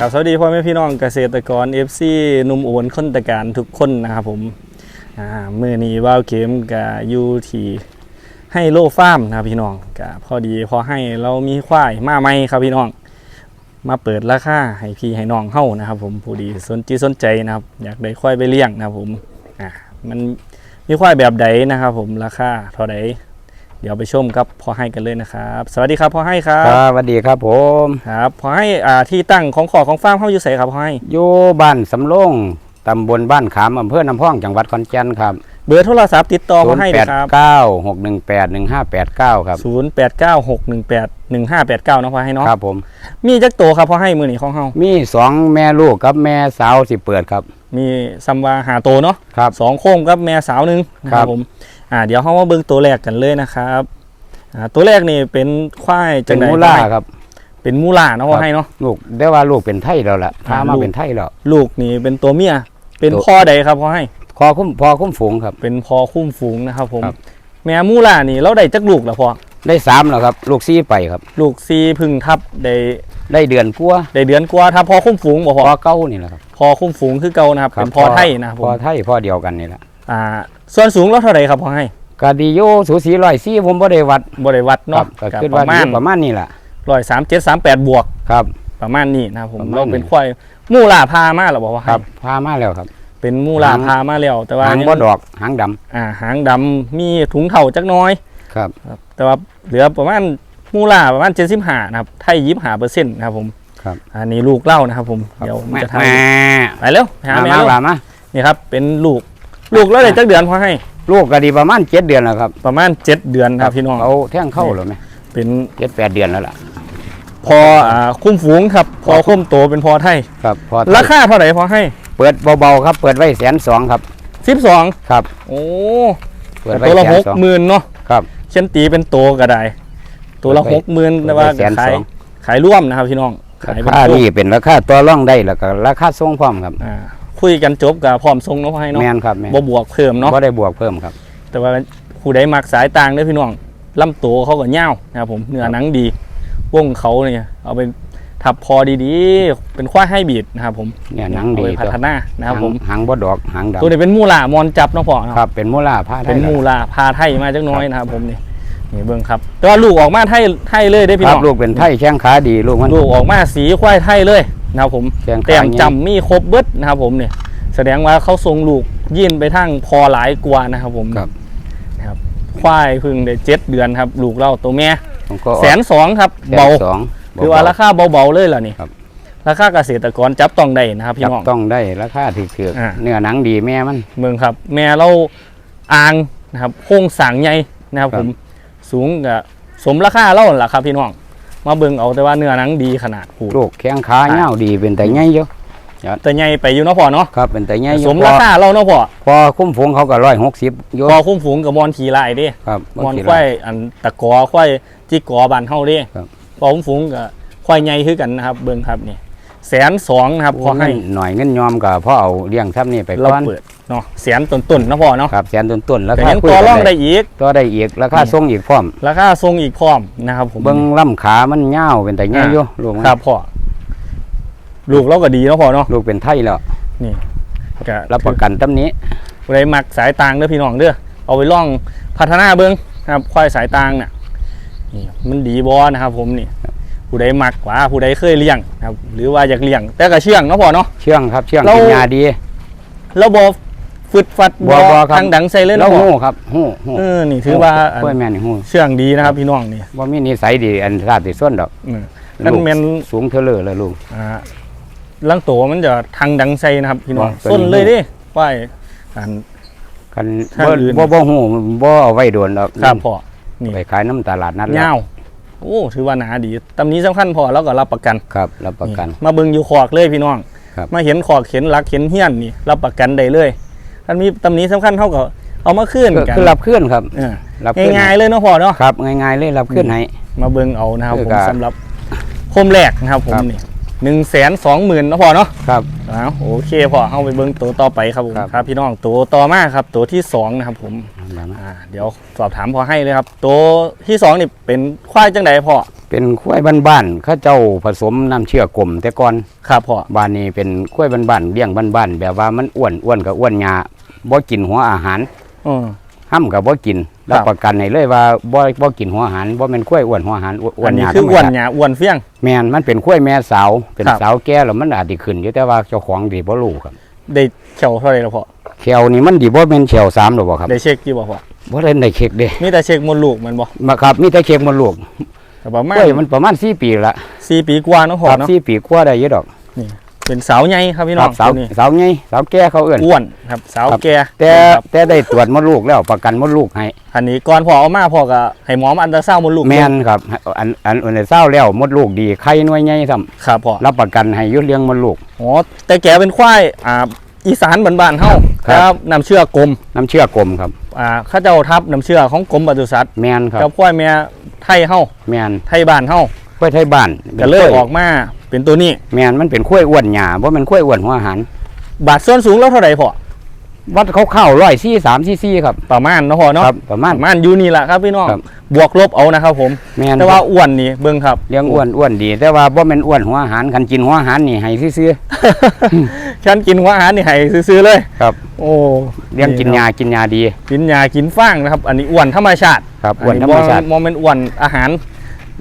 ครับสวัสดีพ่อแม่พี่น้องเกษตรกร FC นุ่มโอนคนตะการทุกคนนะครับผมอ่ามือนี้ว่าวเข็มกับยูทีให้โลฟาร์มนะครับพี่น้องกับพอดีพอให้เรามีควายมาไหมครับพี่น้อง มาเปิดราคาให้พี่ให้น้องเฮ้านะครับผมผู้ดีสนใจสนใจนะครับ อยากได้ควายไปเลี้ยงนะครับผมอ่ามันมีควายแบบใดนะครับผมราคาเท่าใด เดี๋ยวไปชมกับพอให้กันเลยนะครับ สวัสดีครับพอให้ครับครับสวัสดีครับผมครับพอให้อ่าที่ตั้งของขอของฟาร์มเฮ้าอยู่ใส่ครับพอให้อยู่บ้านสำโรงตำบลบ้านขามอำเภอน้ำพองจังหวัดขอนแก่นครับเบอร์โทรศัพท์ติดต่อมาให้เลยครับเก้าหกหนึ่งแปดหนึ่งห้าแปดเก้าครับ0 8 9 6 1 8 1 5 8 9เนาะพอให้เนาะครับผมมีจักโตครับพอให้มือนี่ของเฮามีสองแม่ลูกกับแม่สาวสิเปิดครับ มีซัมวาหาโตเนาะครับสองโค้งกับแม่สาวหนึงนะคครัรับบผม อ่าเดี๋ยวเฮามาเบิ่งตัวแรกกันเลยนะครับอ่าตัวแรกนี่เป็นควายจัเป็งนไดมูล่าครับ เป็นมูล่าเนาะพอให้เนาะลูกได้ว่าลูกเป็นไทยแล้วล่ะพามาลูกเป็นไทยแล้ว ลูกนี่เป็นตัวเมีย เป็นตัว พ่อใดครับพอให้คอคุ้มพอคุ้มฝูงครับ เป็นพอคุ้มฝูงนะครับผม ครับ แม่มูล่านี่เราได้จักลูกแล้วพอได้สามแล้วครับ ลูกซี่ไปครับ ลูกซีพึ่งทับได้ได้เดือนกัวาได้เดือนกว่าถ้าพอคุ้มฝูงบ่พพออเก้านี่แหละครับพอคุ้มฝูงคือเก่านะครับ เป็นพอไทยนะครับผพอมไทยพอเดียวกันนี่แหละ อ่าส่วนสูงเราเท่าไหร่ครับพอให้กาดิโยสูสีร้อยซี่ผมบ่ได้วัดบริวัดครัเนาะบก็ก็คิดปว่าระมาอณยู่ประมาณนี้แหละร้อยสามเจ็ดสามแปดบวกครับ ประมาณนี้นะครับผมประมาณเราเป็นนี้ควายมู่ลาพามาหรอบอกว่าครับพามาแล้วครับเป็นมู่ลาหางพามาแล้วแต่ว่าหางยังบ่ดอกหางดำอ่าหางดำมีถุงเข่าจักหน้อย ครับ ครับแต่ว่าเหลือประมาณมู่ลาประมาณเจ็ดสิบห้านะครับไทยยิบหาเปอร์เซ็นต์นะครับผมครับ อันนี้ลูกเล่านะครับผมครับเดี๋ยวแม่จะทำแม่ไปเร็วไปหามาแม่มาเร็วลามานี่ครับ เป็นลูก ลูกแล้วได้จักเดือนพอให้ลูกก็ดีประมาณเจ็ดเดือนแล้วครับประมาณเจ็ดเดือนครับพี่น้องเอาแท่งเข้าหรือไหมเป็นเจ็ดแปดเดือนแล้วล่ะ พออ่าคุ้มฝูงครับ พอคุ้มโตเป็นพอไทยครับพอราคาเท่าไหร่พอให้ เปิดเบาๆครับ เปิดไว้แสนสองครับสิบสองครับ โอ้เปิดไว้ตัวละแสหนกสองหมื่นเนาะครับเช่นตีเป็นโตก็ได้ ตัวละเปิหดกไว้หมื่นเปิแต่ดว่าไว้แสนขายสองขายร่วมนะครับพี่น้องขายเป็นค่าคู่นี่เป็นราคาตัวร่องได้แล้วก็ราคาส่งพร้อมครับอ่า คุยกันจบกับพร้อมทรงเนาะพอให้เนาะแม่นครับแม่นบ่บวกเพิ่มเนาะก็ได้บวกเพิ่มครับ แต่ว่าผู้ใดมักสายต่างเด้อพี่น้องลำตัวเขาก็เง่าวนะครับผมเนื้อหนังดีวงเขาเนี่ยเอาไปทับพอดีๆ เป็นควายให้บีดนะครับผมเนี่ยหนังดีเอาไปพัฒนานะครับผมหางบ่ดอกหางตัวดำนี้เป็นมูลามอนจับเนาะพ่อเนาะครับเป็นมูล่าผ้าไทเป็ยนมูลาพาไทยมาจักหน้อยนะครับผมนี่นี่เบิ่งครับแต่ว่าลูกออกมาไทยไทยเลยได้อพี่ครัน้บองลูกเป็นไทยแข้งขาดีลูกมันลูกออกมาสีควายไทยเลย นะครับผมแข้งขา แต้มใหญ่จำมีครบเบิดนะครับผมเนี่ยแสดงว่าเขาทรงลูกยื่นไปทั้งพอหลายกว่านะครับผมครับนะครับควายเพึ่งได้เจ็ดเดือนครับ ลูกเราตัวแม่ผมก็แสนสองครับแสนเบาสองคือว่าราคาเบาๆเลยล่ะนี่ครับ ราคาเกษตรกรจับต้องได้นะครับพี่จับน้อง ต้องได้ราคาถืออ่าๆเนื้อหนังดีแม่มัน เมืองครับ แม่เราอ่างนะครับโค้งสร้างใหญ่นะครับ ครัผบมสูงกับสมราคาเล่าหั่นล่ะครับพี่น้อง มาเบิ่งเอาแต่ว่าเนื้อหนังดีขนาดหูลูกแข้งขาเงาวดีเป็นแต่ใหญ่อยู่แต่ใหญ่ไปอยู่เนาะพ่อเนาะครับเป็นแต่ใหญ่อยู่สมราคาเราเนาะพ่อพอคุ้มฝูงเขาก็ร้อยหกสิบโยพอคุ้มฝูงกับมอนขี่ลายเดิครับมอนบ่ควายอันตะกอควายจิกกอบานเฮาเดิครับพอคุ้มฝูงกับควายใหญ่คือกันนะครับ เบิ่งครับนี่แสนสองนะครับพอให้หน่อยเงินยอมกับพ่อเอาเลี้ยงทับนี่ไปเราก่อนเปิด เนาะแสนต้นๆเนาะพ่อเนาะครับแสนต้นๆแล้วแต่ค่ายังคุยต่อกันรองได้ได้อีกต่อได้อีกราคานี่ส่งอีกพร้อมราคาทรงอีกพร้อมนะครับผมเบิ้งลำขามันเงาวเป็นแต่ใหญ่อยู่ลูกมันครับพ่อลูกเราก็ดีเนาะพ่อเนาะลูกเป็นไทยแล้วนี่ก็รับประกันตำนี้ผู้ใดมักสายตางเด้อพี่น้องเด้อเอาไปล่องพัฒนาเบิ่งนะครับควายสายตางเนี่ยนี่มันดีบอนะครับ ผมนี่ผู้ใดมักกว่าผู้ใดเคยเลี้ยงนะครับ หรือว่าอยากเลี้ยง แต่ก็เชื่องเนาะพ่อเนาะเชื่องครับเชื่องเรากิกินยาดีแล้วบอ ฟึดฟัดบบ่อบ่ครับ ทางดังใส่เลยแล้เนาะวพ่อหูครับหูหูเออนี่ถือว่าอันกล้วยแม่นี่หูเชื่องดีนะครับพี่น้องนี่ว่ามีนิสัยดีอันราบติดส้นดอกอืมนั่นลูกแม่นสูงเทเลอเลยลูกอ่าลังโตมันจะทางดังใส่นะครับพี่น้องบ่ตัวนี้ ส้นเลยดิควายอัน คันถ้าบ่อื่น บ่บ่หูบ่เอาไว้โดนดอกครับพ่อนี่ไปขายน้ำตลาดนัดแล้วเงาวโอ้ถือว่าหนาดีตำนี้สำคัญพอแล้วก็รับประกัน ครับรับประกัน มาเบิ่งอยู่ขอกเลยพี่น้อง ครับ มาเห็นขอกเห็นหลักเห็นเฮี้ยนนี่รับประกันได้เลย อันมีตำนี้สำคัญเท่ากับเอามาขึ้นก็กันคือรับเคลื่อนครับเออรับเคลื่อนง่ายๆเลยเนาะพ่อเนาะ ครับ ง่ายๆเลยรับเคลื่อนให้ มาเบิ่งเอานะครับคือผมก็สำหรับโคมแรกนะครับผมครับ นี่หนึ่งแสนสองหมื่นนาะพ่อเนาะครับ อ้าวโอเคพ่อเอาไปเบิ่งตัวต่อไปครับผมครับ ครับพี่น้องตัวต่อมาครับ ตัวที่สองนะครับผมอ่าเดี๋ยวสอบถามพอให้เลยครับ ตัวที่สองนี่เป็นควายจังไดพ่อเป็นข้วยบ้านๆเข้าเจ้าผสมน้ำเชื่อกลมแต่ก่อนครับพ่อบ้านนี้เป็นข้วยบ้านๆเลี้ยงบ้านๆแบบว่ามันอ้วนอ้วนกับอ้วนหญ้า บ่กินหัวอาหารอืม ห้ำกับบ่กินครับ รับประกันให้เลยว่าบ่บ่กินหัวอาหารบ่แม่นข้วยอ้วนหัวอาหารอ้วอันนหนี้ญ้าคือธรรมอ้วนดาหยาอ้วนเฟี้ยง แม่นมันเป็นข้วยแม่สาวเป็นครับ สาวแก่แล้วมันอาจสิขึ้นอยู่แต่ว่าเจ้าของดีบ่รู้ครับได้เขียวเท่าไหร่แล้วพ่อแขวนี่มันดีบ่แม่นแขวสามหรอกบ่ครับได้เช็คกี่บ่พ่อบ่ได้ได้เช็คเด้มีแต่เช็คมดลูกมันบ่มาครับมีแต่เช็คมันลูกแต่ประมาณกล้วยมันประมาณ4ปีละสี่ปีกว่าเนาะพ่อครับเนาะ 4ปีกว่าได้อยู่ดอก เป็นสาวใหญ่ครับพี่คน้อรังบสาวตัวนี้สาวใหญ่สาวแก่เขาเอิ้นอ้วนครับสาวครับ แก่แต่ครับแต่ได้ตรวจมดลูกแล้วประกันมดลูกให้อันนี้ก่อนพ่อเอามาพ่อก็ให้หมอมาอันตราซาวด์มดลูกแม่นครับอันอันอันเศร้าแล้วมดลูกดีไข่หน่วยใหญ่ซ้ำครับพ่อรับประกันให้อยุดเลี้ยงมดลูก อ๋อแต่แกเป็นควายอ่าอีสานบ้านๆเฮาครับครับนำเชื่อกลมน้ำเชื่อกลมครับ อ่าเข้าเจ้าทับน้ำเชื่อของกรมปศุสัตว์แม่นครับกับควายแม่ไทยเฮาแม่นไทยบ้านเฮา ข้วยไทยบ้านก็เลยออกมาเป็นตัวนี้แม่นมันเป็นข้วยอ้วนหญ้าบ่แม่นข้วยอ้วนหัวอาหารบาทส่วนสูงแล้วเท่าไหร่พ่อวัดเขาเข้าร้อยสี่สามสี่สี่ครับประมาณเนาะพ่อเนาะครับประมาณประมาณอยู่นี่แหละครับพี่น้องครับบวกลบเอานะครับผมแม่นแต่ว่าอ้วนนี่เบิ่งครับเลี้ยงอ้วนอ้วนดี แต่ว่าบ่แม่นอ้วนหัวอาหารคันกินหัวอาหารนี่ให้ซื่อฉันกินหัวอาหารนี่ให้ซื้อๆเลยครับ โอ้ๆเลี้ยงกินยากินยาดี กินยากินฟางนะครับ อันนี้อ้วนธรรมชาติครับอ้วนธรรมชาติโมเมนอ้วนอาหาร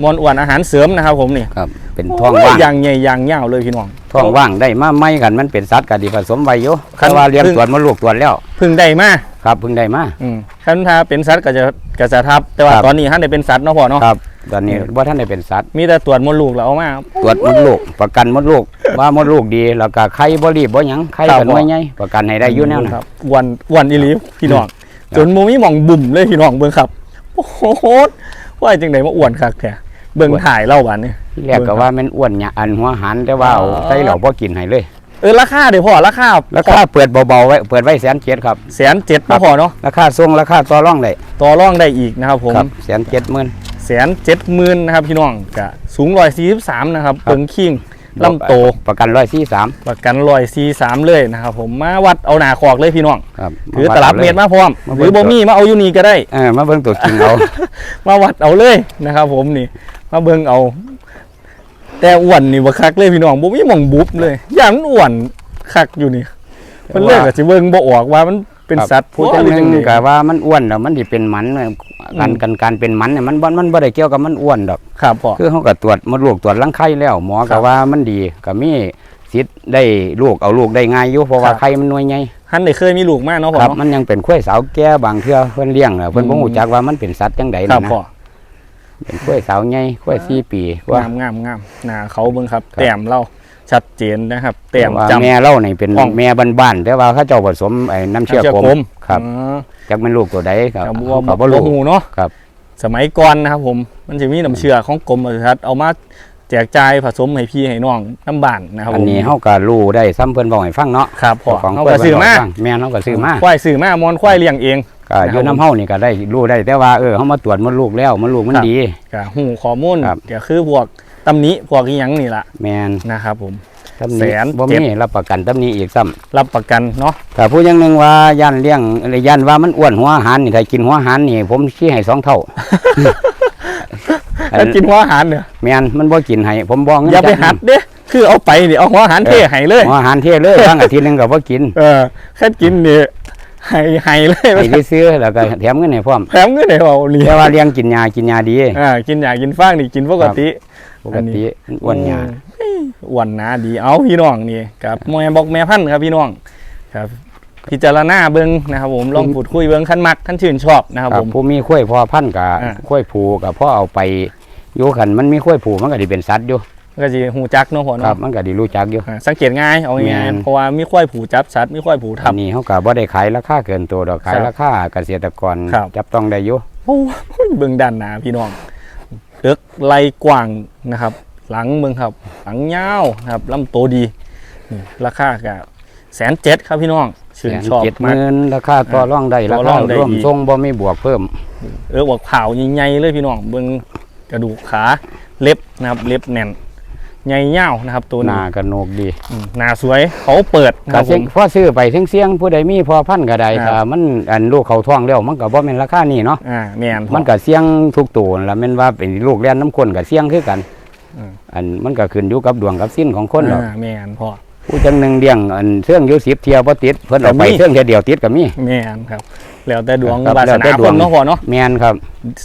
มอนอ้วนอาหารเสริมนะครับ ผมนี่ครับ เป็นท้องโยว่างอย่างใหญ่อย่างยาวเลยพี่น้อง ท้องว่างได้มาไม่กันมันเป็นสัตว์ก็ดีผสมไว้อยู่คัน แต่ว่าเลี้ยงเพิ่งตรวจมดลูกตรวจแล้ว เพึ่งได้มาครับเพิ่งได้มา อืมคันถ้าเป็นสัตว์ก็จะก็จะทับ แต่ว่าครับ ตอนนี้ท่านได้เป็นสัตว์เนาะพ่อเนาะครับ ตอนนี้อืมว่าท่านได้เป็นสัตว์มีแต่ตรวจมดลูกแล้วเอามา ตรวจมดลูกประกันมดลูกว่ามดลูกดีแล้วก็ไข่บ่รีบบ่หยังไข่ครับกันไว้ไงประกันให้ได้อยู่แนวนั้นครับอ้วนอ้วนอีหลีพี่น้องครับจนโมมีหมองบุ่มเลยพี่น้องเบิ่งครับ โอ้โหว่าจังไดมาอ้วนคักแท้ เบิ่งถ่ายเล่าบัดนี้ที่แรกก็ว่ามันอ้วนหยาอันหัวหันแต่ว่าเอาอ๋อใส่เราบ่กินให้เลยเออราคาเดี๋ยวพ่อราคาราคาเปิดเบาๆไว้เปิดไว้แสนเจ็ดครับแสนเจ็ดครันะบพ่อเนาะราคาส่งราคาต่อรองได้ต่อรองได้อีกนะครับผมครับแสนเจ็ดหมื่นแสนเจ็ดหมื่นนะครับพี่น้องกะสูงร้อยสี่สิบสามนะครับครับเบิ่งคิงลำโตประกันร้อยสี่สามประกันร้อยสี่สามเลยนะครับผมมาวัดเอาหนาขอกเลยพี่น้องครับถือตลับเมตรมาพร้อมมาหเบิ่รืงอบ่มีมาเอาอยู่นี่ก็ได้เออมาเบิ่งตัวจริงเอามาวัดเอาเลยนะครับผมนี่ มาเบิ่งเอา แต่อ้วนนี่บ่คักเลยพี่น้องบ่มีหม่องบุบเลยอย่างมันอ้วนคักอยู่นี่เพิ่นเลิกก็สิเบิ่งบ่ออกว่ามันเป็นครับสัตว์ผู้จังหหรือนึงใดก็ว่ามันอ้วนแล้วมันสิเป็นหมันการการการเป็นหมันเนี่ยมันบ่มันบ่ได้เกี่ยวกับมันอ้วนดอกครับพ่อคือเขาก็ตรวจมดลูกตรวจรังไข่แล้วหมอครัก็บว่ามันดีก็มีสิทธิ์ได้ลูกเอาลูกได้ง่ายอยู่เพราะว่าครับไข่มันหน่วยใหญ่หันได้เคยมีลูกมาเนาะพ่อครับเนาะมันยังเป็นข้วยสาวแก่บางเทื่อเพิ่นเลี้ยงน่ะเพิ่นบ่อืมฮู้จักว่ามันเป็นสัตว์จังไดครันะบนะพ่อ เป็นข้วยสาวใหญ่ข้วย4ปีว่า งามงามงามหน้าเขาเบิ่งครับครับ แต้มเราชัดเจนนะครับ แต้มว่าจำแม่เรานี่เป็นอ่องแม่บ้านๆแต่ว่าเขาเจ้าผสมไอ้น้ำเชื่อน้ำกลมครับอ๋อจักเป็นลูกตัวใดครับกับเขาบัก็วบ่บัรู้วหูเนาะครับ สมัยก่อนนะครับผมมันจะมีน้ำเชื่อของกรมปศุสัตว์เอามา แจกจ่ายผสมให้พี่ให้น้องน้ำบ้านนะครับอันผมนี้เฮาก็รู้ได้ซ้ำเพิ่นบอกให้ฟังเนาะครับพ่อของเขาข้วยก็ซื้อมาเพิ่นบอกให้ฟังแม่นเฮาก็ซื้อมาควายซื้อมามอนควายเลี้ยงเอง ก็อยู่น้ำเฮานี่ก็ได้รู้ได้แต่ว่าเออเฮามาตรวจมดลูกแล้วมดลูกมันครับ ดี ก็หูข้อมูลครับ ก็คือพวกตำหนิพวกอีหยังนี่ล่ะแม่นนะครับผม ตำหแสนี้นบ่เจ็ด มีรับประกันตำหนี้อีกซ้ำ รับประกันเนาะแต่ผู้อยังหนึงว่าย่านเลี้ยงย่านว่ามันอ้วนหัวอาหารนี่ถ้ากินหัวอาหารนี่ผมชี้ให้สองเท่า ถ้ากินหัวอาหารเนี่ยแม่นมันบ่กินให้ผมบอกอย่าไปหัดเด้คือเอาไปนี่เอาหัวอาหารเทให้เลยหัวอาหารเทเลยบางอาทิตย์หนึงก็บ่กิน เออแค่กินนี่ให้ให้เลยให้ซื้อๆแล้วก็แถมเงินให้พร้อมแถมเงินให้เอาเลี้ยแต่งว่าเลี้ยงกินยากินยาดีอ่ากินอยากกินฟางนี่กินปกติปกติมันอ้วนยาอืมอ้วนหนาดีเอาพี่น้องนี่กับแม่บอกแม่พันธุ์ครับพี่น้องครับ พิจารณาเบิ้งนะครับผมลองพูดคุยเบิ้งขั้นมักขั้นชื่นชอบนะครับครัผบมผู้มีข้วยพอพันธุ์กับอ่าข้วยผูกับพ่อเอาไปอยู่คันมันมีข้วยผูมันก็สิเป็นสัตว์อยู่ก็จะหูจักเนาะพ่อครับเนาะมันก็สิรู้จักอยู่อ่าสังเกตง่ายเอาง่ายแม่นๆเพราะว่ามีควายผูจับสัตว์มีควายผูอัทับนนี้เขาก็บ่ได้ขายราคาเกินตัวดอกขายครับราคาเกษตรกรครับจับต้องได้อยู่โอ้ยเบิ้งด้านหน้าพี่น้องเอิกไหลกว้างนะครับ หลังเบิ้งครับ หลังยาวนะครับลำโตดีนี่ราคาก็แสนเจ็ดครับพี่น้อง ชื่นชอบเจ็ดหมาก มื่นราคาต่อรองได้ต่ราอรคาองได้ร่วมอีก ทรงบ่มีบวกเพิ่ม เออบอกข่าวใหญ่ๆเลยพี่น้องเบิ่งกระดูกขาเล็บนะครับเล็บแน่นใหญ่ยาวนะครับ ตัวหนี้น้ากระโหนกดีอืมหน้าสวยเขาเปิดนะคก็รับผเสียงมพอซื้อไปเสียงเสียงผู้ใดมีพอพันธุ์ก็ได้ครับ ถ้ามันอันลูกเขาท้องแล้วมันก็บ่แม่นราคานี้เนาะอ่าแม่นพ่อมันก็เสียงทุกตัวนั่นล่ะแม่นว่าเป็นลูกเลี้ยนน้ำคนก็เสียงคือกันอืม อันมันก็ขึ้นอยู่กับดวงกับสิ้นของคนดอก อ่าแม่นพ่อ ผู้จังหนึงเลี้ยงอันเสื่องอยู่10เที่ยวบ่ติดเพิ่นเอาไปก็มี เสื่องเที่ยวเดียวติดก็มี แม่นครับ แล้วแต่ดวงครับวาสแล้วแต่นาดควง นเนาะพ่อเนาะแม่นครับ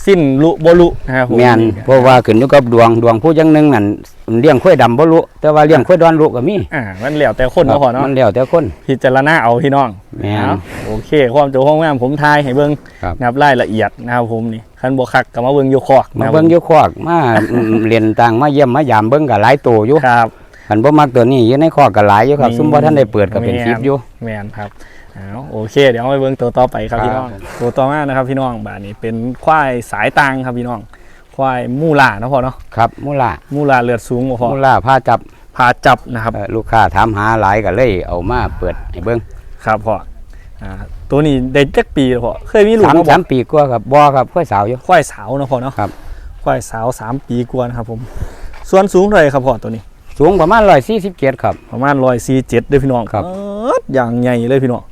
สิ้นลุบ่ลุนะครับผมแม่นเพราะว่าขึ้นอยู่กับดวงดวงผู้จังหนึงนั่นเลี้ยงข้อยดำบ่รู้แต่ว่าเลี้ยงข้อยดอนรู้ก็มีอ่ามันแล้วแต่คนเนาะพ่อเนาะมันแล้วแต่คน พิจารณาเอาพี่น้องแม่นเอาโอเค ความโจห้องแม่ผมทายให้เบิ่งครับ นะครับรายละเอียดนะครับผมนี่คันบ่คักก็มาเบิ่งอยู่คอกมานะครับเบิ่งอยู่คอกมาอืมเรียนต่างมาเยี่ยมมายามเบิ่งก็หลายตัวอยู่ ครับ คันบ่มักตัวนี้อยู่ในคอกก็หลายอยู่ครับมีซุมบ่ทันได้เปิดก็เป็นแม่นคลิปอยู่แม่นครับเอาโอเค เดี๋ยวไปเบิ่งตัวต่อไปครับครับพี่น้องตัวต่อมานะครับพี่น้องบาดนี้เป็นควายสายตางครับพี่น้อง ควายมูล่าเนาะพ่อเนาะครับ มูล่ามูล่าเลือดสูงบ่พ่อมูล่าพาจับพาจับนะครับเอ่อลูกค้าถามหาหลายก็เลยเอามาเปิดให้เบิ่งครับพ่ออ่าตัวนี้ได้จักปีแล้วพ่อเคยมีลูกสามมาบ่สามปีกว่าครับบ่ครับค่อยสาวอยู่ควายสาวเนาะพ่อเนาะครับควายสาวสามปีกว่านะครับผม ส่วนสูงเท่าไหร่ครับพ่อตัวนี้ สูงประมาณ147ครับ ประมาณร้อยสี่เจ็ดด้วยพี่น้องครับ เอิ้นอย่างใหญ่เลยพี่น้อง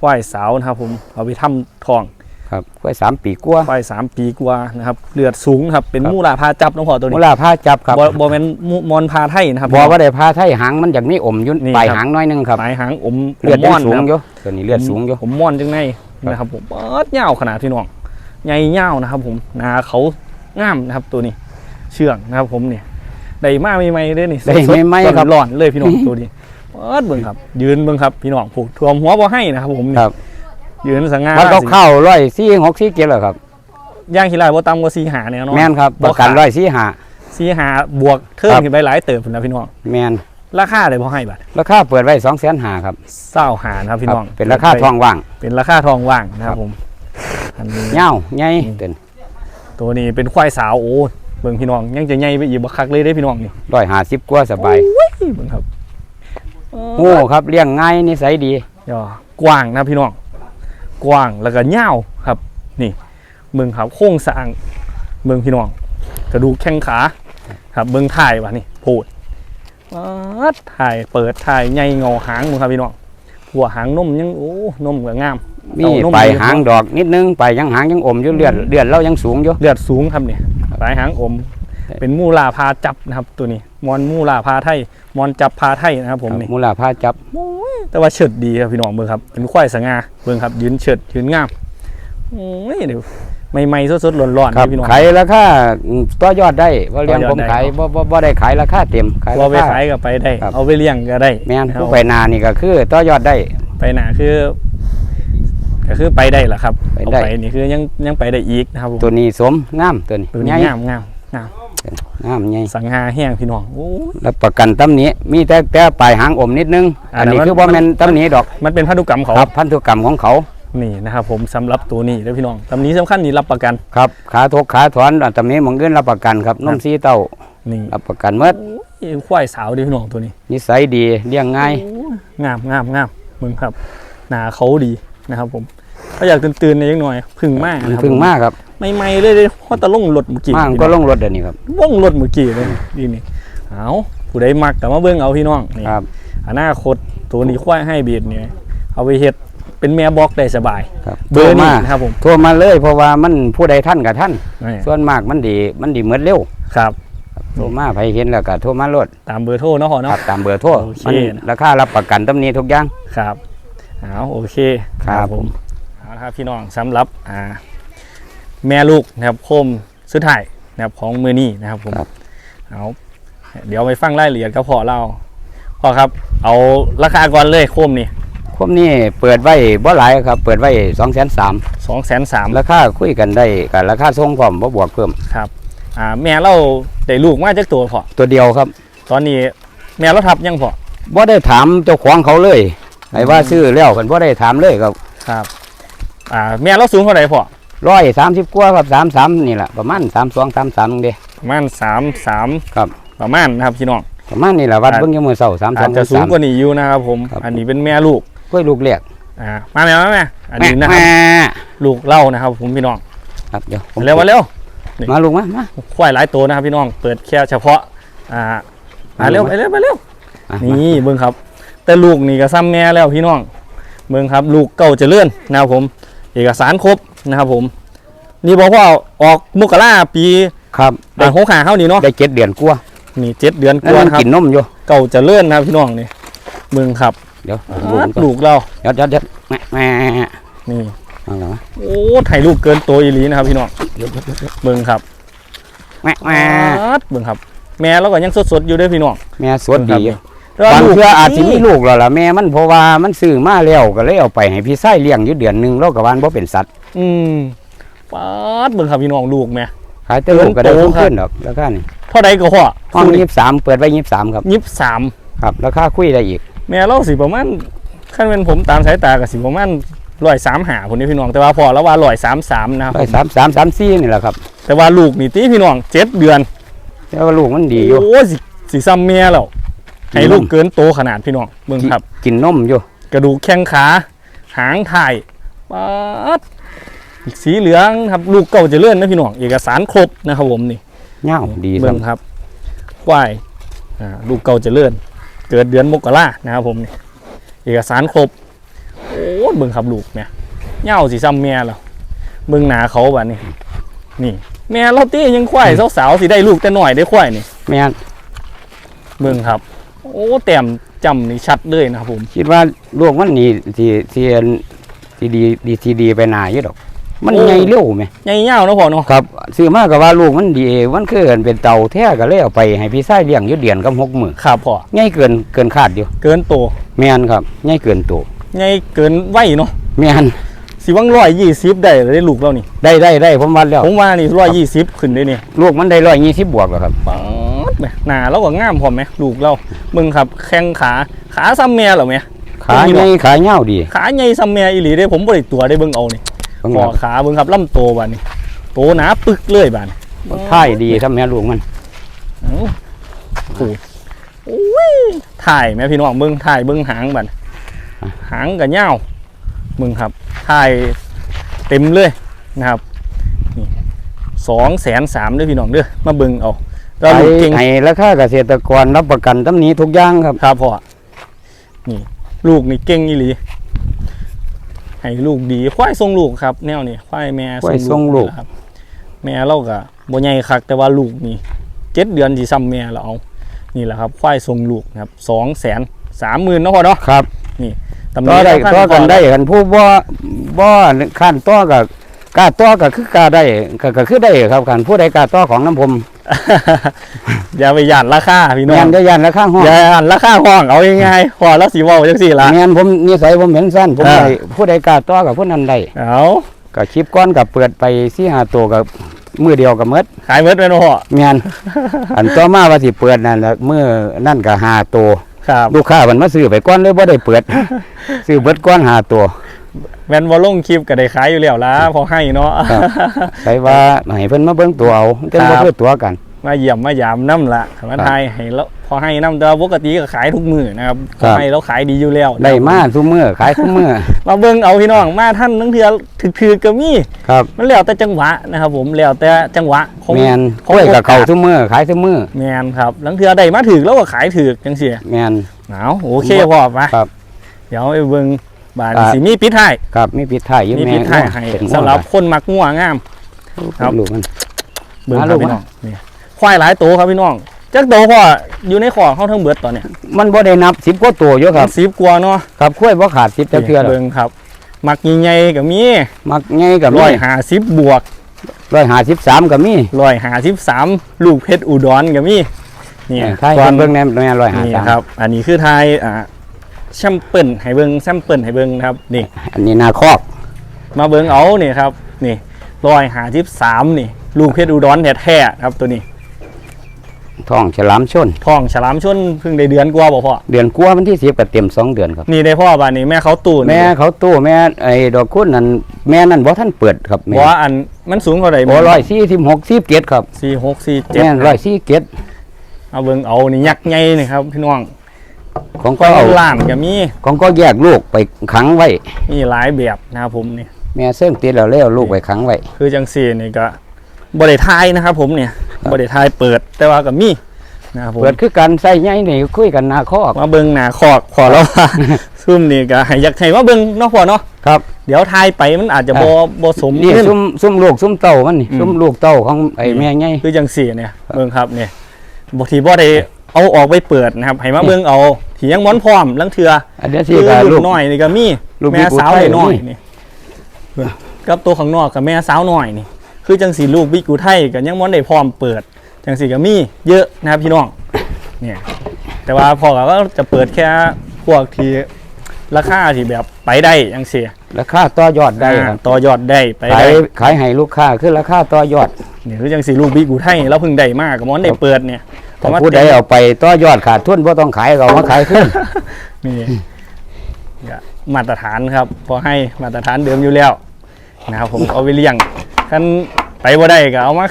ควายสาวนะครับผมเอาไปทำทองครับค่อยสามปีกว่าควายสามปีกว่านะครับเลือดสูงครับเป็นครับมูลาพาจับน้องพ่อตัวมูนี้ล่าพาจับครับบ่บ่แม่นมูมอนพาไทยนะครับบ่ว่าได้พาไทยหางมันอยากมีอมอยุ่นนี่ปลายครับหางน้อยหนึงครับหมายหางอมเลือดมยังอนสูงนะครับอยู่ตัวนี้เลือดสูงอยู่ผมม่อนจังในนะครับผมเปิดยาวขนาดพี่น้องใหญ่ยาวนะครับผมหนาเขางามนะครับตัวนี้ เชื่องนะครับผมเนี่ย ได้มาใหม่ๆเลยนี่ได้สดๆใหม่ๆครับร้อนๆเลยพี่น้องตัวนี้เปิดเบิ่งครับ ยืนเบิ่งครับพี่น้องผูกทวมหัวบ่ให้นะครับผมนี่ครับ ยืนสง่ามันก็สิเข้าร้อยสี่หกสี่เจ็ดแล้วครับย่างขี้ลายบ่ต่ำกว่า4หาเนี่ยเนาะแม่นครับประกันร้อยสี่หาสี่หาบวกเพิ่มครับขึ้นไปหลายเติบพุ่นนะพี่น้องแม่นราคาได้บ่ให้บัดราคาเปิดไว้สองแสนหาครับเศร้าหานะครับพี่น้องครับเป็นราคาทองว่าง เป็นราคาทองว่างนะครับผมอันนี้เงาใหญ่เต็นตัวนี้เป็นควายสาวโอ้เบิ่งพี่น้องยังจะใหญ่ไปอีกบักคักเลยได้พี่น้องนี่ร้อยหาสิบกว่าสบายเฮ้ยเบิ่งครับโง่ครับเลี้ยงง่ายนิสัยดีย่อกว้างนะพี่น้อง กว้างแล้วก็ยาวครับ นี่เบิ่งครับโค้งสร้างเบิ่งพี่น้อง กระดูกแข้งขาครับเบิ่งถ่ายวะนี่โพดปัดถ่ายเปิดถ่ายใหญ่เงาหางมึงครับพี่น้องหัวหางนมยังโอ้นมก็งามมีเอานมปลายดีหางดอกนิดนึงปลายยังหางยังอมอยู่เลือดเลือดเรายังสูงอยู่เลือดสูงครับเนี่ย ปลายหางอม เป็นมูลาพาจับนะครับ ตัวนี้ มอนมูลาพาไทย มอนจับพาไทยนะครับ ผมนี่มูลาพาจับ แต่ว่าเฉิดดีครับพี่น้องเบิ่งครับ เป็นควายสง่าเบิ่งครับ ยืนเฉิดยืนงามโอ้ยเดี๋ยวใหม่ๆสดๆร้อนๆครับเลยพี่น้องขายราคาต่อยอดได้ว่าเลี้ยงต่อยอดผมได้ขายบ่บ่บ่ได้ขายราคาเต็มขายพอราไปคาขายก็ไปได้ครับเอาไปเลี้ยงก็ได้แม่นเอาผู้ไปนานี่ก็คือต่อยอดได้ ไปหนาคือ ก็คือไปได้แหละครับไปเอาได้ไปนี่คือยังยังไปได้อีกนะครับผมตัวนี้สมงามตัวนี้ตัวนี้ใหญ่งามงามงามงามใหญ่สังหาแห้งพี่น้องโอ้ยแล้วประกันตำหนี้มีแต่แต่ปลายหางอมนิดนึงอ่าอันนี้แต่มันคือบ่แม่นตำหนี้ดอกมันเป็นพันธุกรรมเขาครับพันธุกรรมของเขานี่นะครับผมสำหรับตัวนี้เด้อพี่น้องตำนี้สำคัญนี่รับประกันครับขาทกขาถอนอันตำหนี้มองเงินรับประกันครับนมซีเต้านี่รับประกันหมดโอ้ยควายสาวเด้อพี่น้องตัวนี้นิสัยดีเลี้ยงง่าย งามงามงามมึงครับหนาเขาดี นะครับผมถ้าอยากตื่นๆในยังหน่อยพึ่งมากนะครับพึ่งมากครับ ไม่ไม่ๆเลยเลยเพราะตะลงรถเมื่อกี้มากก็ลงรถเดี๋ยวนี้ครับว่องรถเมื่อกี้เลยนี่นี่เอาผู้ใดมักแต่มาเบิ่งเอาพี่น้องนี่ครับอนาคตตัวนี้ควายให้เบียดเนี่ยเอาไปเฮ็ดเป็นแม่บอกได้สบายครับเบอร์โทรนี้มานะครับผมโทรมาเลยเพราะว่ามันผู้ใดท่านกับท่านนี่ส่วนมากมันดีมันดีเหมือนเร็วครับโทรมาไปเห็นแล้วก็โทรมาโลดตามเบอร์โทรเนาะพ่อคเนาะรับตามเบอร์โทรโอเคมันราคารับประกันตำหนี้ทุกอย่างครับ เอาโอเคครับผมเอาละครับพี่น้องสำหรับอ่าแม่ลูกนะครับโคมสุดท้ายนะครับของมือนี้นะครับผมเอาเดี๋ยวไปฟังรายละเอียดกับพ่อเราพ่อครับ เอาราคาก่อนเลยโคมนี่คมนี่เปิดไว้บ่หลายครับ เปิดไว้สองแสนสามสองแสนสามราคาคุยกันได้กับราคาส่งพร้อมบ่บวกเพิ่มครับอ่าแม่เราได้ลูกมาจากตัวพ่อตัวเดียวครับ ตอนนี้แม่เราทับยังพ่อบ่ได้ถามเจ้าของเขาเลย ไอ้ว่าซื้อแล้วเพิ่นบ่ได้ถามเลยครับครับ อ่าแม่เราสูงเท่าไหร่พ่อร้อยสามสิบกว่าครับสามสามนี่แหละประมาณสามสองสามสามเด้ประมาณสามสามครับประมาณนะครับพี่น้องประมาณนี่แหละวัดอาจเบิ่งยามมื้อเช้าสามสออาจงจะสูงสามกว่านี้อยู่นะครับผมครับอันนี้เป็นแม่ลูกกล้วยลูกเรียกอ่ามาแม่มาแม่อันนี้นะครับแม่ลูกเล่านะครับ ผมพี่น้องครับเดี๋ยวผมเร็วมาเร็วนี่มาลูกมามาควายหลายตัวนะครับพี่น้องเปิดแค่เฉพาะอ่ามาเร็วไปเร็วไปเร็วอะนี่เบิ่งครับ แต่ลูกนี่ก็ซ้ำแม่แล้วพี่น้องเบิ่งครับ ลูกเก่าเจะเลื่อนนะครับผม เอกสารครบนะครับผม นี่บอกว่าออกมกราปีครับอ่าหกหาเข้านี่เนาะได้เจ็ดเดือนกว่านี่เจ็ดเดือนกแล้วว่ามันครับกินนมอยู่เก่าเจะเลื่อนนะครับพี่น้องนี่เบิ่งครับ เดี๋ยวลูกมันก่อนลูกเราเดี๋ยวเดี๋ยวเดี๋ยวแม่แม่นี่เอาละโอ้ถ่ายรูปเกินตัวอีหลีนะครับพี่น้องเดี๋ยวเดี๋ยวเดี๋ยวเดี๋ยวเบิ่งครับแม่แม่ป๊าดเบิ่งครับ แม่เราก็ยังสดๆอยู่เด้วยพี่น้องแม่สวดดีอยู่แล้ว บางลูกเทื่ออาจสิมีลูกแล้วล่ะแม่มันเพราะว่ามันซื้อมาแล้วก็เลยเอาไปให้พี่ไส้เลี้ยงอยู่เดือนหนึงแล้วก็วานบ่เป็นสัตว์อืมป๊าดเบิ่งครับพี่น้องลูกแม่ขายแต่ลูกก็ได้เกินโตสูงครับขึ้นดอกราคานี่เท่าใดก็พ่อห้องยี่สิบสามเปิดไว้ยี่สิบสามครับยี่สิบสามครับราคาคุยได้อีก แม่เราสิประมาณขั้นเป็นผมตามสายตากับสิประมาณร้อยสามหาคนนี้พี่น้องแต่ว่าพอแล้วว่าร้อยสามสามนะครับร้อยสามสามสามสี่นี่แหละครับ แต่ว่าลูกนี่ตีพี่น้องเจ็ดเดือนแต่ว่าลูกมันดีอยู่โอ้สิสิซ้ำเมียแล้ว ให้ลูกเกินโตขนาดพี่น้องเบิ่งครับ กินนมอยู่ กระดูกแข้งขา หางถ่ายป๊าดสีเหลืองครับลูกเก่าเจะเลื่อนนะพี่น้องเอกสารครบนะครับผมนี่เง่าดีคเบิ่รับงครับควายอ่าลูกเก่าเจะเลื่อน เกิดเดือนมกรานะครับผมนี่เอกสารครบโอ้ยเบิ่งครับลูกเนี่ยเหย้าสีซ้ำแม่แล้วเบิ่งหนาเขาบัดนี้นี่แม่เราตี้ยังควายสาวๆสิได้ลูกแต่หน่อยได้ควายนี่แม่นเบิ่งครับ โอ้แต้มจำนี่ชัดเลยนะครับผมคิดว่าลูกมันนี่ที่ที่ที่ดีดีที่ดีไปหนาอยู่ดอก มันใหญ่เร็วไหมใหญ่เงาวเนาะพ่อเนาะครับซื้อมากับว่าลูกมันดีมันคือเอิ้นเป็นเต่าแท้ก็เลยเอาไปให้พี่ไส้เลี้ยงอยู่เดือนกับหกมื้อครับพ่อใหญ่เกินเกินคาดอยู่เกินโตแม่นครับใหญ่เกินตัวใหญ่เกินไหวเนาะแม่นสิวังร้อยยี่สิบได้เลยได้ลูกเรานี่ได้ได้ได้ผมวัดแล้วผมว่านี่ร้อยยี่สิบขึ้นได้นี่ลูกมันได้ร้อยยี่สิบบวกแล้วครับ ป๊าดแหมหนาเราก็งามพร้อมไหมลูกเรามึงครับแข้งขาขาซ้ำแม่เหรอแม่ขาใหญ่ขาเงาวดี ขาใหญ่ซ้ำแม่อีหลีได้ผมบริตัวได้เบิ่งเอานี่เบิ่งคอครับขาเบิ่งครับลำโตบานนี่โตหนาปึกเลยบานท่ายดีทำแม่ลูกมันเอ้าโอ้โอ้ยถ่ายแม่พี่น้องเบิ่งถ่ายเบิ่งหางบานหางกับเหย้ามึงครับถ่ายเต็มเลยนะครับนี่สองแสนสามด้วยพี่น้องเด้อมาเบิ่งเอา เราลูกเก่งให้ราคาเกษตรกรรับประกันตำหนี้ทุกอย่างครับครับพ่อนี่ ลูกนี่เก่งอีหลีให้ลูกดีควายทรงลูกครับ แนวนี้ควายแม่ควายทรงลูกครับ แม่เราก็บ่ใหญ่คัก แต่ว่าลูกนี่เจ็ดเดือนสิซ้ำแม่เราเอานี่แหละครับควายทรงลูกนะครับสองแสนสามหมื่นเนาะพ่อเนาะครับตำหต่อได้สำคัญต่อกันพ่ได้กันผู้บ่บ่ขั้นต่อกับกล้าต่อก็คือกล้าได้ก็ก็คือได้ครับคันผู้ใดกล้าต่อของน้ำผม อย่าไปหยานราคาพี่น้องแม่นได้ยันราคาห้องอย่าหยานราคาห้องเอายังไงพอแล้วสิเว้าจังซี่ล่ะแม่นผมนิสัยผมเห็นสั้นผมอ่าได้ผู้ใดกล้าต่อกับผู้นั้นได้เอาก็คลิปก้อนกับเปิดไปสี่ห้าตัวกับมือเดียวกับเมดขายเบิดแม่นบ่พ่อแม่นอันต่อมาว่าสิเปิดนั่นแหละมือนั่นก็ห้าตัวครับลูกค้ามันมาซื้อไปก้อนเลยบ่ได้เปิด ซื้อเบิดก้อนห้าตัว แม่นบ่ลงคลิปก็ได้ขายอยู่แล้วล่ะพอให้เนาะครับใส่ว่าให้เพิ่นมาเบิ่งตัวเอาจังครับ่บคือตัวกัน มาเยี่ยมมายามน้ำละมาทายให้แล้วพอให้น้ำแต่ว่าปกติก็ขายทุกมือนะครับครับให้แล้วขายดีอยู่แล้วได้มาซุมื้อขายซุมื้อมาเบิ่งเอาพี่น้องมาท่านทั้งเทือถึกถือๆก็มีครับมันแล้วแต่จังหวะนะครับ ผมแล้วแต่จังหวะของแม่นของกล้วยกับโอกาสเข้าซุมื้อขายซุมื้อแมนครับลังเทือได้มาถึกแล้วก็ขายถึกจังเสียแม่นเอาโอเคพอปะครับเดี๋ยวไปเบิ่ง บานอ่าสิมีปิดท้ายครับมีปิดท้ายอยู่มีแม่ปิดท้ายให้เป็นสำหรับคนมักงัวงามครับลูกมัน เบิ่งหาคลูรับก พี่มาน้องนี่ควายหลายตัวครับพี่น้องจักโตพ่ออยู่ในขอเข้าทั้งเบิดตอนเนี้ยมันบ่ได้นับ10กว่าตัวอยู่ครับ สิบกว่าเนาะครับกล้วยบ่ขาด10จักเทื่อหรอกเบิ่งครับ มักใหญ่ๆก็มีมักใหญ่ก็มีร้อยห้าสิบบวก153ก็มีร้อยห้าสิบสามลูกเพชรอุดรก็มีนี่ทายก่อนเบิ่งแน่แม่นี่153ครับ อันนี้คือทายอ่า แซมเปิลให้เบิ่งแซมเปิลให้เบิ่งนะครับนี่ อันนี้นาคอกมาเบิ่งเอานี่ครับนี่ร้อยห้าสิบสามนี่ ลูกเพชรอุดรแท้ๆครับตัวนี้ท้องฉลามชนท้องฉลามชนเพิ่งได้เดือนกว่าบ่พ่อเดือนกว่าวันที่10ก็เต็มสองเดือนครับนี่ได้พ่อบานนี้แม่เขาตูนแม่เขาตู้แม่ไอ้ดอกคุณนั่นแม่นั่นบ่ท่านเปิดครับบแม่อกว่าอันมันสูงเท่าไหร่โอ้ร้อยสี่สิบหกสิบเจ็ดครับสี่หกสี่เจ็ดแม่ร้อยสี่เจ็ดเอาเบิ่งเอานี่ยักษ์ใหญ่นี่ครับพี่น้อง ของก็ก็เอาล้านก็มีของก็แยกลูกไปขังไว้มีหลายแบบนะครับผมนี่แม่เสื่องติดแล้วเลยเอาลูกไปขังไว้คือจังซี่นี่ก็บริทายนะครับผมเนี่ยบริทายเปิดแต่ว่าก็มีนะครับผมเปิดคือกันใส่ใหญ่นี่คุยกันหน้าคอกมาเบิ่งหน้าคอกขอแล้วว่าซุ่มนี่ก็ให้อยากให้มาเบิ่งเนาะพ่อเนาะครับ เดี๋ยวทายไปมันอาจจะบ่บ่สมนี่เงินซุ่มซุ่มลูกซุ่มเต้ามันนี่อืมซุ่มลูกเต้าของไอ้แม่ใหญ่คือจังสี่เนี่ยเบิ่งครับเนี่ยบางทีบ่ได้เอาออกไปเปิดนะครับให้มาเบิ่งเอา ที่ยังม้อนพร้อมลังเทืออันเดียวคืที่อก็ลูลูกก น้อยนี่ก็มีลูกแม่บิ๊กสาวอุทัยน้อยนี่นี่กับตัวข้างนอกกับแม่สาวน้อยนี่ คือจังสีลูกบิ๊กอุทัยก็ยังม้อนได้พร้อมเปิด จังสีก็มีเยอะนะครับพี่น้องเนี่ยแต่ว่าพอก็จะเปิดแค่พวกที่ราคาที่แบบ ไปได้จังสีราคาต่อยอดได้ครับอ่าต่อยอดได้ไปขายได้ขายให้ลูกค้าคือราคาต่อยอดเนี่ยคือจังสีลูกบิ๊กอุทัยเราเพิ่งได้มากกับม้อนได้เปิดเนี่ยถ้าผู้ใดเอาไปต่อยอดขาดทุนบ่ต้องขายก็เอามาขายขึ้นนี่ก็มาตรฐานครับพอให้มาตรฐานเดิมอยู่แล้วนะครับผมเอาไปเลี้ยงคันไปบ่ได้ก็เอามา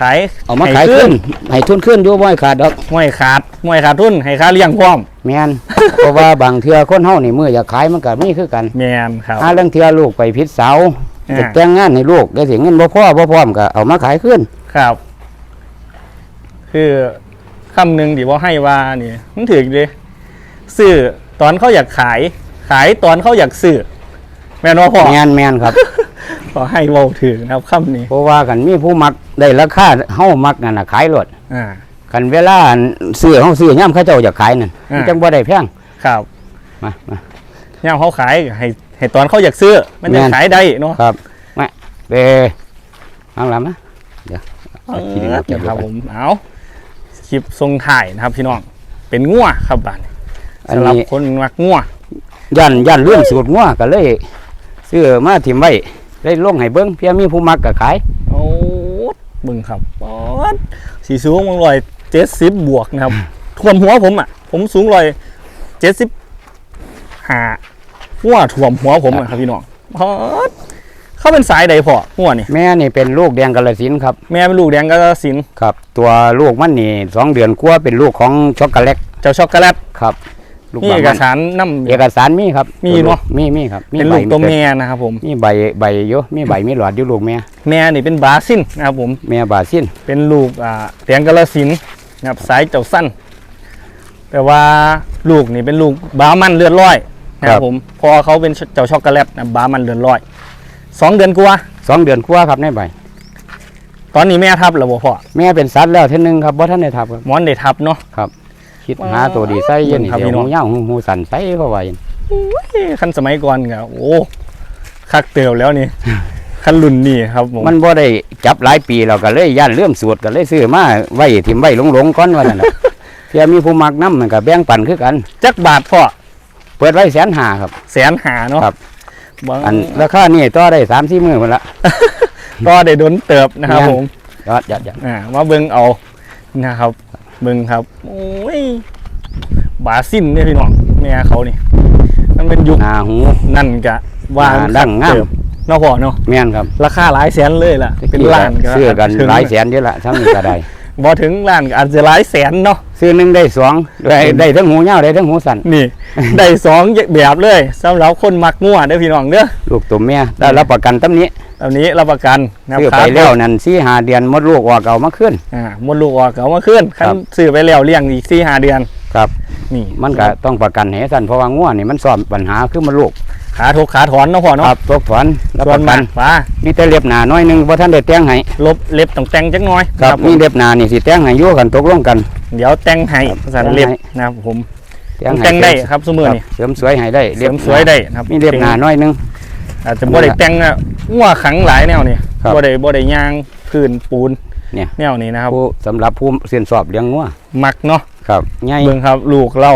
ขายเอามาขายขึ้นให้ทุนขึ้นอยู่บ่ให้ขาดดอกมวยขาดมวยขาดทุนให้ค่าเลี้ยงพร้อมแม่นเพราะว่าบางเทื่อคนเฮานี่มื้ออยากขายมันก็มีคือกันแมนครับหาเรื่องเทื่อลูกไปผิดเสาอ่าจะแต่งงานให้ลูกได้สิเงินบ่พอบ่พร้อมก็เอามาขายขึ้นครับ คือคำหนึ่งที่ว่าให้ว่านี่มันถือเลยซื้อตอนเขาอยากขาย ขายตอนเขาอยากซื้อแม่นว่าพอแม่นแม่นครับข อให้เว้าถึงนะครับคำนี้เพราะว่ากันมีผู้มักได้ราคาเฮามักนั่นน่ะขายรถอ่า กันเวลาซื้อเฮาซื้อยามเขาเจ้าอยากขายนั่นอ่ามัมั นจังบ่ได้แพงครับมามา ย่ามเขาขายก็ให้ให้ตอนเขาอยากซื้อ มันจะแม่น ขายได้เนาะครับมาเปเอาละมาเดี๋ยวเอาทีนี้มาเก็บครับไว้ผมเอาคลิปทรงถ่ายนะครับพี่น้องเป็นงัวครับบ้านอันสำหรับนี้คนมักงัวย่านย่านเรื่องสูตรงัวก็เลยซื้อมาถิ่มไว้ ได้ลงให้เบิ่งเพียมีผู้มักก็ขายโอ้เบึงครับป๊อดสีสูงมันร้อยเจ็ดสิบบวกนะครับท่วมหัวผมอะ ผมสูงร้อยเจ็ดสิบห้าหัวท่วมหัวผมอะครับพี่น้องป๊อดเขาเป็นสายใดพอหัวนี่แม่นี่เป็นลูกแดงกาลสินธุ์ครับ แม่เป็นลูกแดงกาฬสินธุ์ครับ ตัวลูกมันนี่สองเดือนกว่าเป็นลูกของช็อกโกแลตเจ้าช็อกโกแลตครับ ลูกนี่บางเอกมันสารน้ำเอกสารมีครับมีเนอะ มีมีครับมีเป็นใบลูกตัวแม่นะครับผมมีใบใบอยู่มีใบมีหลอดอยู่ลูกแม่แม่นี่เป็นบาซินนะครับผม แม่บาซินเป็นลูกอ่าแดงกาฬสินธุ์นะครับสายเจ้าสั้น แต่ว่าลูกนี่เป็นลูกบามันเลือดร้อยนะครับผมพอเขาเป็นเจ้าช็อกโกแลตนะบามันเลือดร้อยสองเดือนกว่าสองเดือนกว่าครับในใบ ตอนนี้แม่ทับแล้วบ่พ่อแม่เป็นสัตว์แล้วเท่านึงครับบ่ท่านได้ทับครับ หมอนได้ทับเนาะคิ ดหาตัวดีใส่เย็นนี่ครับเดี๋ยวพี่น้องหูยาวหูหูสั่นใส่เข้าไว้คันสมัยก่อนก็โอ้คักเติบแล้วนี่คันรุ่นนี่ครับผมมันบ่ได้จับหลายปีแล้วก็เลยย่านเลื่อมสูตรก็เลยซื้อมาไว้ถิ่มไว้หลงๆก่อนว่านั่นน่ะเพียมีผู้มักนำมันก็แบ่งปันคือกัน จักบาทพ่อเปิดไว้แสนหาครับแสนหาเนาะครับบางอันราคานี่ต่อได้สามสี่มื้อพุ่นละก็ได้โดนเติบนะครับแม่นผมยอดยอดยอดอ่ามาเบิ่งเอานะครับ เบิ่งครับ โอ้ย บาซินเนี่ยพี่น้องแม่เขานี่มันเป็นยุคหน้าหู นั่นกะว่าอ่าดังงาม เติบเนาะพ่อเนาะแม่นครับราคาหลายแสนเลยล่ะ เป็นล้านซื้อกันถึงหลายแสนเดียวละทั้งนี้ก็ได้ บ่ถึงล้านก็อาจจะหลายแสนเนาะซื้อหนึ่งได้สองได้อืมได้ทั้งหูยาวได้ทั้งหูสั้นนี่ ได้สองแบบเลยสำหรับคนมักงัวเด้อพี่น้องเด้อลูกตัวเมียได้รับประกันตำนี้อันนี้รับประกันนะซื้อคไปรับแล้วนั่นสี่หาเดือนมดลูกออกเอามาขึ้นอ่ามดลูกออกก็เอามาขึ้นคันครับซื้อไปแล้วเลี้ยงอีก4 5เดือนครับ นี่มันก็ต้องประกันให้สั้นเพราะว่าง่วนี่มันซ่อมปัญหาคือมันลูก ขาทกขาถอนเนาะพ่อคเนาะรับตกถอนรับส่วปนระมากันกฟ้ามีแต่เล็บหนาน้อยหนึงบ่ท่านได้แต่งให้ลบเล็บต้องแต่งจักหน้อยครับผมีมเล็บหนานี่สิแต่งให้อยู่กันตกลงกัน เดี๋ยวแต่งให้ครับสันแต่งให้ เล็บนะครับผมแต่งให้แต่งได้ครับสมือครับนี่เสริมสวยให้ได้เสริมสวยได้นะครับมีเล็บหนาน้อยหนึง อาจจะบ่ได้แต่งอะงัวขังหลายแนวนี่ครับบ่ได้บ่ได้ย่างพื้นปูนเนี่ย แนวนี้นะครับผู้สำหรับผู้เรียนสอบเลี้ยงงัวมักเนาะครับใหญ่เบิ่งครับลูกเรา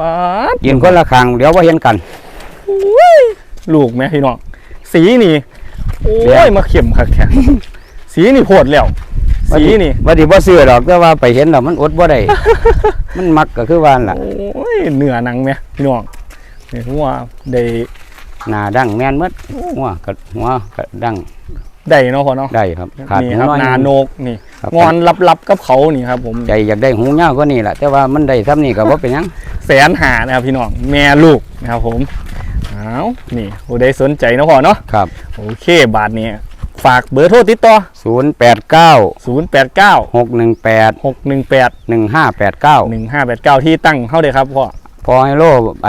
บาดยืนคนละข้างเดี๋ยวว่าเห็นกัน ลูกแม่พี่น้อง สีนี่ โอ้แดยงมาเข็มคักแท้สีนี่โหดแล้ว สีนี่ว่าดิบ่ซื้อดอกแต่ว่าไปเห็นแล้วมันอดบ่ได้ มันมักก็คือว่านั่นล่ะ โอ้ยเนื้อหนังแม่พี่น้องนี่หัวได้หน้าดังแม่นหมดหัวก็หัวก็ดังได้เนาะพ่อเนาะได้ครับขาดนี่หูครับน้อยนาโนกนี่ครับงอนลับๆกับเขานี่ครับ ผมใจอยากได้หูยาวก็นี่แหละแต่ว่ามันได้ซ้ำนี่ก็บ่เป็นหยังแสนหานะครับพี่น้องแม่ลูกนะครับผม เอานี่ผู้ใดสนใจเนาะพ่อเนาะครับ โอเค บาทนี้ฝากเบอร์โทรติดต่อศูนย์แปดเก้า089หกหนึ่งแปด618หนึ่งห้าแปดเก้า1589 ที่ตั้งเฮาเด้ครับพ่อพอให้โลไป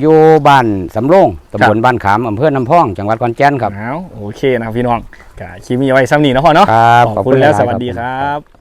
อยู่บ้านสำโรงตำบลบ้านขามอำเภอน้ำพอง จังหวัดขอนแก่นครับเอาโอเคนะครับพี่น้องกะคลิปมีไว้ซ้ำนี้นะพ่อเนาะครับขอบคุณแล้วหสลายๆวัสดีผมครับ